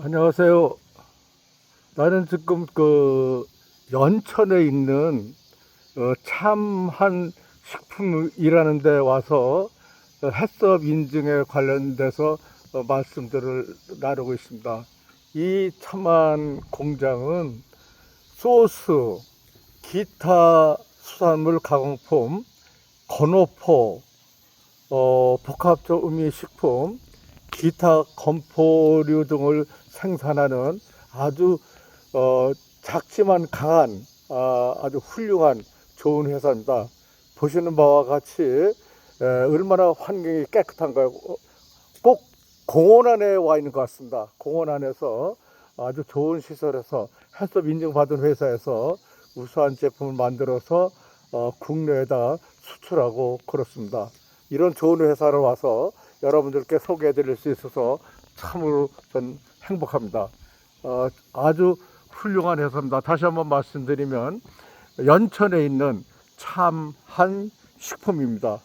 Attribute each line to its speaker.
Speaker 1: 안녕하세요. 나는 지금 그 연천에 있는 어, 참한 식품이라는 데 와서 어, 해썹 인증에 관련돼서 어, 말씀들을 나누고 있습니다. 이 참한 공장은 소스, 기타 수산물 가공품, 건어포, 어, 복합적 음미식품, 기타 건포류 등을 생산하는 아주 어, 작지만 강한 아, 아주 훌륭한 좋은 회사입니다. 보시는 바와 같이 에, 얼마나 환경이 깨끗한가요? 어, 꼭 공원 안에 와 있는 것 같습니다. 공원 안에서 아주 좋은 시설에서 해썹 인증받은 회사에서 우수한 제품을 만들어서 어, 국내에다 수출하고 그렇습니다. 이런 좋은 회사를 와서 여러분들께 소개해 드릴 수 있어서 참으로 전 행복합니다. 어, 아주 훌륭한 회사입니다. 다시 한번 말씀드리면 연천에 있는 참한 식품입니다.